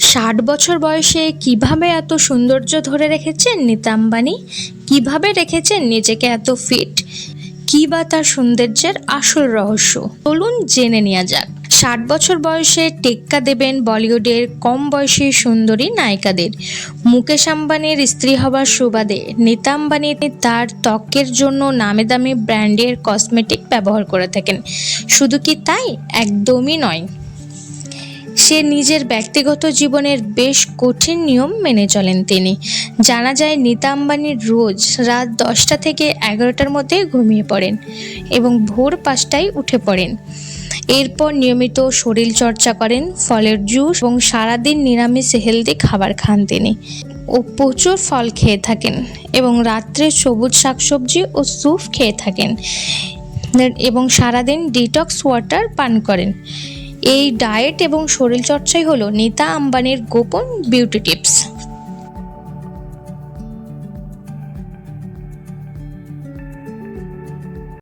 ষাট বছর বয়সে কীভাবে এত সৌন্দর্য ধরে রেখেছেন নিতা আম্বানি কীভাবে রেখেছেন নিজেকে এত ফিট কি বা তার সৌন্দর্যের আসল রহস্য? চলুন জেনে নেওয়া যাক। ষাট বছর বয়সে টেক্কা দেবেন বলিউডের কম বয়সী সুন্দরী নায়িকাদের। মুকেশ আম্বানির স্ত্রী হবার সুবাদে নিতা আম্বানি তার ত্বকের জন্য নামে দামি ব্র্যান্ডের কসমেটিক ব্যবহার করে থাকেন। শুধু কি তাই? একদমই নয়। সে নিজের ব্যক্তিগত জীবনের বেশ কঠিন নিয়ম মেনে চলেন তিনি। জানা যায় নিতা আম্বানির রোজ রাত দশটা থেকে এগারোটার মধ্যে ঘুমিয়ে পড়েন এবং ভোর পাঁচটায় উঠে পড়েন। এরপর নিয়মিত শরীর চর্চা করেন, ফলের জুস এবং সারাদিন নিরামিষ হেলদি খাবার খান তিনি ও প্রচুর ফল খেয়ে থাকেন এবং রাত্রে সবুজ শাকসবজি ও স্যুপ খেয়ে থাকেন এবং সারাদিন ডিটক্স ওয়াটার পান করেন। এই ডায়েট এবং শরীরচর্চাই হলো নিতা আম্বানির গোপন বিউটি টিপস